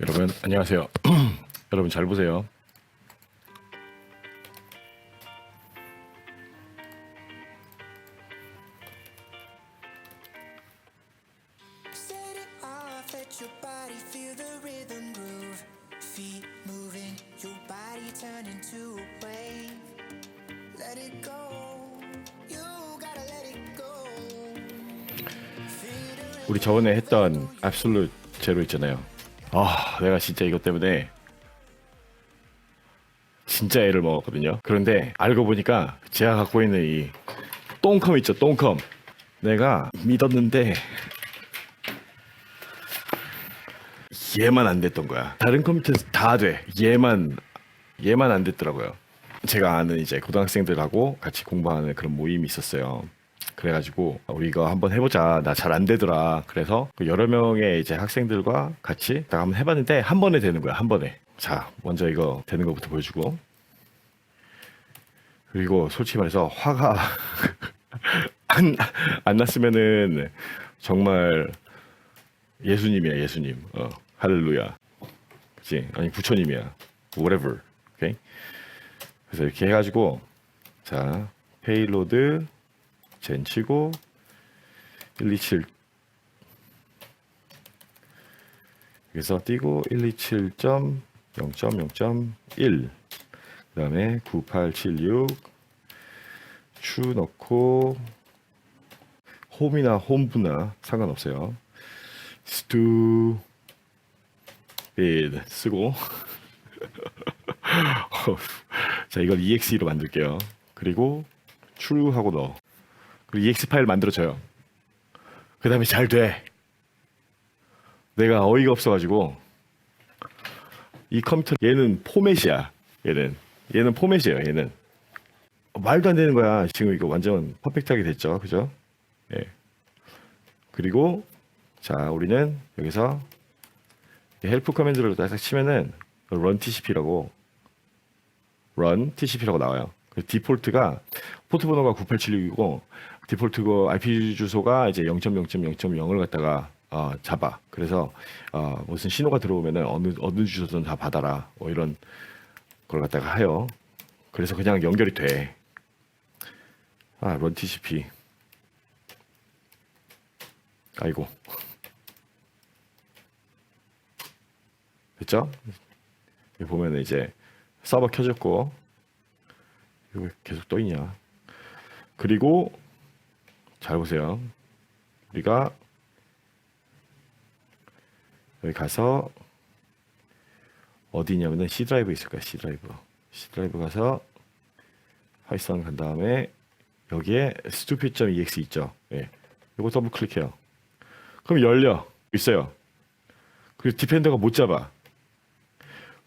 여러분 안녕하세요. 여러분 잘 보세요. It 우리 저번에 했던 absolute 제로 있잖아요. 아 내가 진짜 이것 때문에 진짜 애를 먹었거든요. 그런데 알고 보니까 제가 갖고 있는 이 똥컴 있죠, 똥컴. 내가 믿었는데 얘만 안 됐던 거야. 다른 컴퓨터에서 다 돼. 얘만 얘만 안 됐더라고요. 제가 아는 이제 고등학생들하고 같이 공부하는 그런 모임이 있었어요. 그래가지고 우리 이거 한번 해보자. 나 잘 안 되더라. 그래서 그 여러 명의 이제 학생들과 같이 딱 한번 해봤는데 한 번에 되는 거야. 한 번에. 자, 먼저 이거 되는 것부터 보여주고. 그리고 솔직히 말해서 화가 안, 안 났으면은 정말 예수님이야, 예수님. 어, 할렐루야. 그치? 아니, 부처님이야. whatever. 오케이? 그래서 이렇게 해가지고, 자, 페이로드, 젠 치고, 127. 여기서 띄고, 127.0.0.1. 그 다음에 9876. 추 넣고, 홈이나 홈부나 상관없어요. 스투 빗 쓰고 자 이걸 exe로 만들게요. 그리고 true하고 넣어. 그리고 ex 파일 만들어줘요. 그 다음에 잘 돼. 내가 어이가 없어가지고 이 컴퓨터 얘는 포맷이야. 얘는 얘는 포맷이에요. 얘는 말도 안 되는 거야. 지금 이거 완전 퍼펙트하게 됐죠. 그죠? 예. 그리고 자 우리는 여기서 헬프 커맨드를 딱 치면은 run tcp라고 run tcp라고 나와요. 그 디폴트가 포트 번호가 9876이고 디폴트 그 IP 주소가 이제 0.0.0.0을 갖다가 어, 잡아. 그래서 어, 무슨 신호가 들어오면은 어느 어느 주소든 다 받아라. 뭐 이런 걸 갖다가 해요. 그래서 그냥 연결이 돼. 아, run tcp. 아이고. 됐죠? 보면 이제 서버 켜졌고 이거 왜 계속 떠 있냐? 그리고 잘 보세요. 우리가 여기 가서 어디냐면은 C 드라이브 있을 거야. C 드라이브. C 드라이브 가서 파이썬 간 다음에 여기에 stupid.exe 있죠. 예. 이거 더블 클릭해요. 그럼 열려 있어요. 그리고 디펜더가 못 잡아.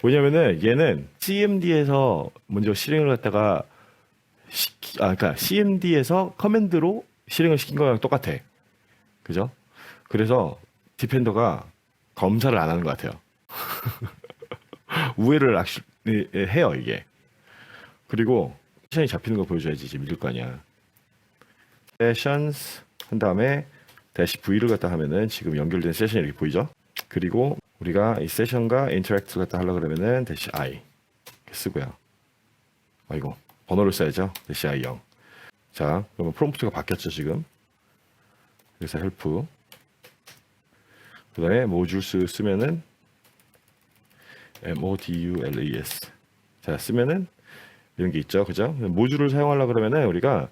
왜냐면은 얘는 CMD에서 먼저 실행을 갖다가 시키, 아, 그러니까 CMD에서 커맨드로 실행을 시킨 거랑 똑같아. 그죠? 그래서 디펜더가 검사를 안 하는 것 같아요. 우회를 악시, 해요 이게. 그리고 세션이 잡히는 거 보여줘야지 이제 믿을 거 아니야. 세션스 한 다음에 다시 V를 갖다 하면은 지금 연결된 세션이 이렇게 보이죠? 그리고 우리가 이 세션과 인터랙트 갖다 하려고 그러면은 대시 i 쓰고요. 아이고 번호를 써야죠. 대시 i 0. 자 그러면 프롬프트가 바뀌었죠 지금. 그래서 헬프. 그 다음에 모듈스 쓰면은 modules. 자 쓰면은 이런 게 있죠, 그죠? 모듈을 사용하려 그러면은 우리가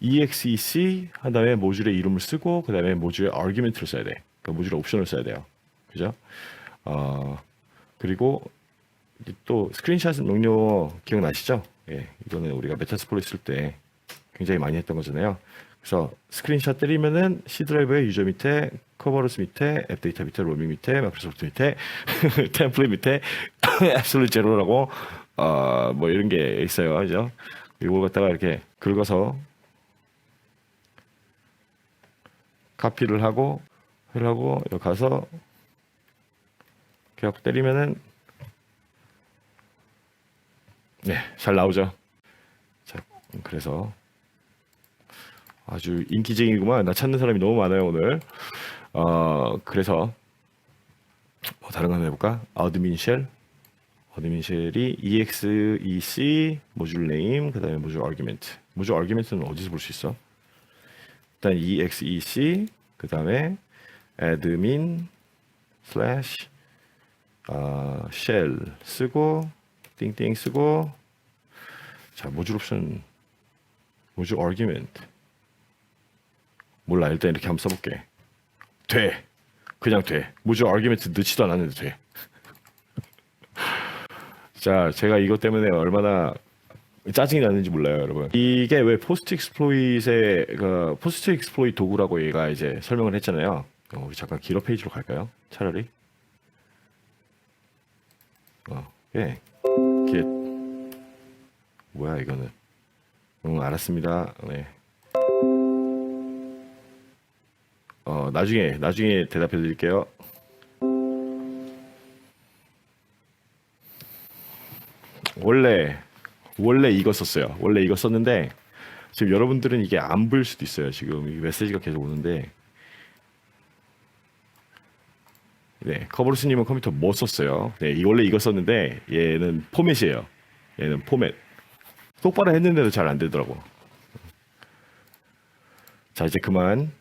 exec 한 다음에 모듈의 이름을 쓰고 그 다음에 모듈의 argument를 써야 돼. 그 모듈의 옵션을 써야 돼요. 그죠? 어, 그리고 또 스크린샷 명료 기억나시죠? 예, 이거는 우리가 메타스폴로 쓸때 굉장히 많이 했던 거잖아요. 그래서 스크린샷 때리면은 C 드라이브의 유저 밑에 커버로스 밑에 앱 데이터 밑에 로밍 밑에 마이크로소프트 밑에 템플릿 밑에 앱솔루트 제로라고 어, 뭐 이런 게 있어요. 그죠? 이걸 갖다가 이렇게 긁어서 카피를 하고 하고 여기 가서 이렇게 때리면은 네, 잘 나오죠. 자, 그래서 아주 인기쟁이구만. 나 찾는 사람이 너무 많아요 오늘. 어 그래서 뭐 다른 거 한번 해볼까? 어드민 쉘. 어드민 쉘이 exec 모듈 네임 그다음에 모듈 아규멘트. 모듈 아규멘트는 어디서 볼 수 있어? 일단 exec 그다음에 admin slash 아, 쉘 쓰고 띵띵 쓰고 자 옵션 모듈 아규멘트 몰라 일단 이렇게 한번 써볼게 돼 그냥 돼 모듈 아규멘트 넣지도 않았는데 돼 자, 제가 이것 때문에 얼마나 짜증이 나는지 몰라요, 여러분. 이게 왜 포스트 익스플로잇의 그 포스트 익스플로잇 도구라고 얘가 이제 설명을 했잖아요. 어, 우리 잠깐 기로 페이지로 갈까요? 차라리. 어, 예. 게 뭐야 이거는? 응, 알았습니다. 네. 어, 나중에 나중에 대답해 드릴게요. 원래 원래 이거 썼어요. 원래 이거 썼는데 지금 여러분들은 이게 안 보일 수도 있어요. 지금 이 메시지가 계속 오는데 네 커버루스님은 컴퓨터 뭐 썼어요? 네 이- 원래 이거 썼는데 얘는 포맷이에요. 얘는 포맷 똑바로 했는데도 잘 안 되더라고. 자 이제 그만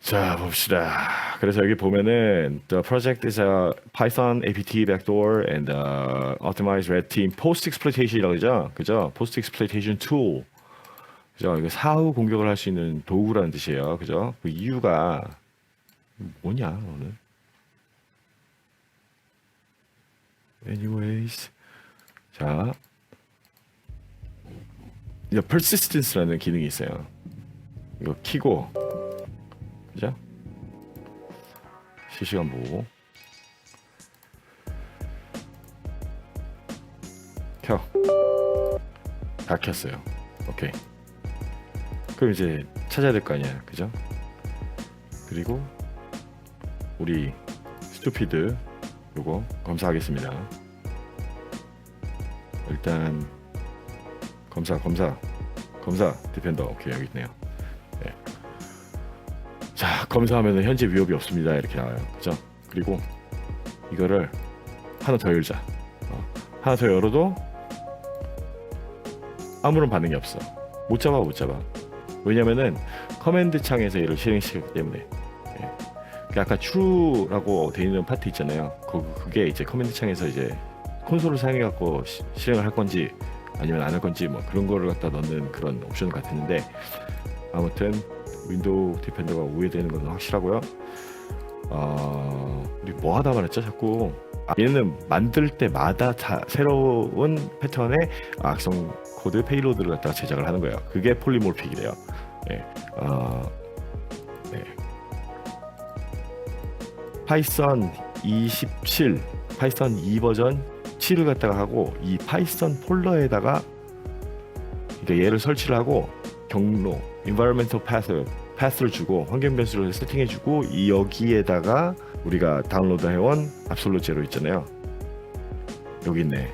자 봅시다. 그래서 여기 보면은 the project is a Python apt backdoor and uh, optimized red team post exploitation이라고 그러죠. 그죠? post exploitation tool. 그죠? 이거 사후 공격을 할 수 있는 도구라는 뜻이에요. 그죠? 그 이유가 뭐냐 오늘? anyways 자 이 persistence라는 기능이 있어요. 이거 키고 그죠? 실시간 보고 켜. 다 켰어요. 오케이. 그럼 이제 찾아야 될 거 아니야, 그죠? 그리고 우리 스투피드 요거 검사하겠습니다. 일단 검사, 검사, 검사 디펜더 오케이 여기 있네요. 자 검사하면 현재 위협이 없습니다. 이렇게 나와요. 그죠? 그리고 이거를 하나 더 열자. 어, 하나 더 열어도 아무런 반응이 없어. 못 잡아 못 잡아. 왜냐면은 커맨드 창에서 얘를 실행시켰기 때문에. 예. 그 아까 true라고 돼 있는 파트 있잖아요. 그, 그게 이제 커맨드 창에서 이제 콘솔을 사용해 갖고 실행을 할 건지 아니면 안 할 건지 뭐 그런 거를 갖다 넣는 그런 옵션 같았는데 아무튼 윈도우 디펜더가 우회되는 것은 확실하고요. 어, 우리 뭐 하다 말했죠? 자꾸 아, 얘는 만들 때마다 다 새로운 패턴의 악성 코드 페이로드를 갖다가 제작을 하는 거예요. 그게 폴리몰픽이래요. 네, 어, 네. 파이썬 27, 파이썬 2 버전 7을 갖다가 하고 이 파이썬 폴더에다가 그러니까 얘를 설치를 하고 경로 environmental path path를 주고 환경 변수를 세팅해 주고 이 여기에다가 우리가 다운로드 해온 absolute zero 있잖아요. 여기 있네.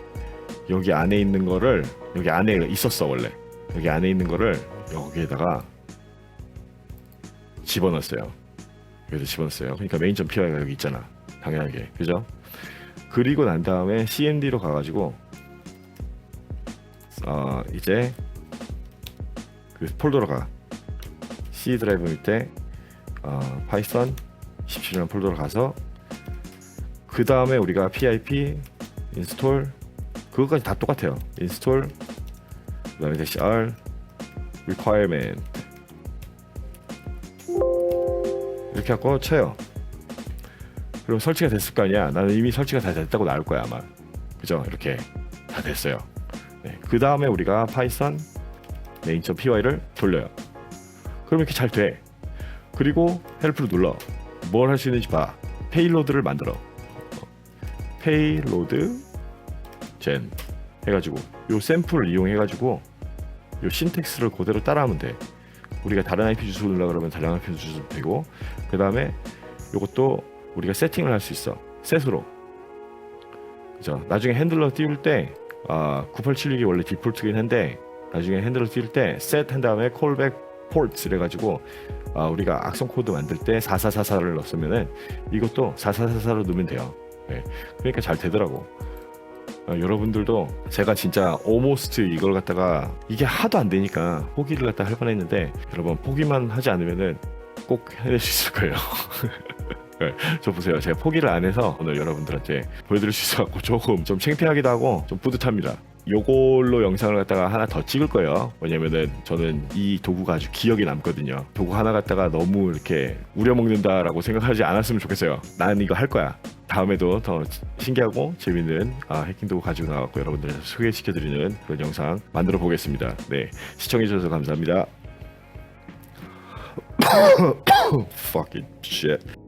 여기 안에 있는 거를 여기 안에 있었어 원래. 여기 안에 있는 거를 여기에다가 집어넣었어요. 여기다 집어넣었어요. 그러니까 main.py가 여기 있잖아. 당연하게. 그죠? 그리고 난 다음에 cmd로 가가지고 어 이제 그 폴더로 가. C 드라이브 밑에 어, 파이썬 17이라는 폴더로 가서 그 다음에 우리가 pip 인스톨 그것까지 다 똑같아요. 인스톨 그다음에 dash r requirement 이렇게 하고 쳐요. 그럼 설치가 됐을 거 아니야. 나는 이미 설치가 다 됐다고 나올 거야 아마. 그죠? 이렇게 다 됐어요. 네. 그 다음에 우리가 파이썬 main.py를 돌려요. 그럼 이렇게 잘 돼. 그리고 헬프를 눌러. 뭘 할 수 있는지 봐. 페이로드를 만들어. 페이로드 젠 해가지고 요 샘플을 이용해가지고 요 신텍스를 그대로 따라하면 돼. 우리가 다른 IP 주소 넣으려 그러면 다른 IP 주소 되고 그 다음에 요것도 우리가 세팅을 할 수 있어. 셋으로. 그죠? 나중에 핸들러 띄울 때 아, 9876이 원래 디폴트긴 한데 나중에 핸들러 띄울 때 set 한 다음에 callback ports 이래 가지고 아, 우리가 악성 코드 만들 때 4444를 넣었으면은 이것도 4444로 넣으면 돼요. 네. 그러니까 잘 되더라고. 어, 여러분들도 제가 진짜 almost 이걸 갖다가 이게 하도 안 되니까 포기를 갖다 할 뻔했는데 여러분 포기만 하지 않으면은 꼭 해낼 수 있을 거예요. 네, 저 보세요. 제가 포기를 안 해서 오늘 여러분들한테 보여드릴 수 있어갖고 조금 좀 창피하기도 하고 좀 뿌듯합니다. 요걸로 영상을 갖다가 하나 더 찍을 거예요. 왜냐면은 저는 이 도구가 아주 기억에 남거든요. 도구 하나 갖다가 너무 이렇게 우려먹는다라고 생각하지 않았으면 좋겠어요. 난 이거 할 거야. 다음에도 더 신기하고 재밌는 아, 해킹 도구 가지고 나왔고 여러분들 소개시켜드리는 그런 영상 만들어 보겠습니다. 네, 시청해주셔서 감사합니다. Fucking shit.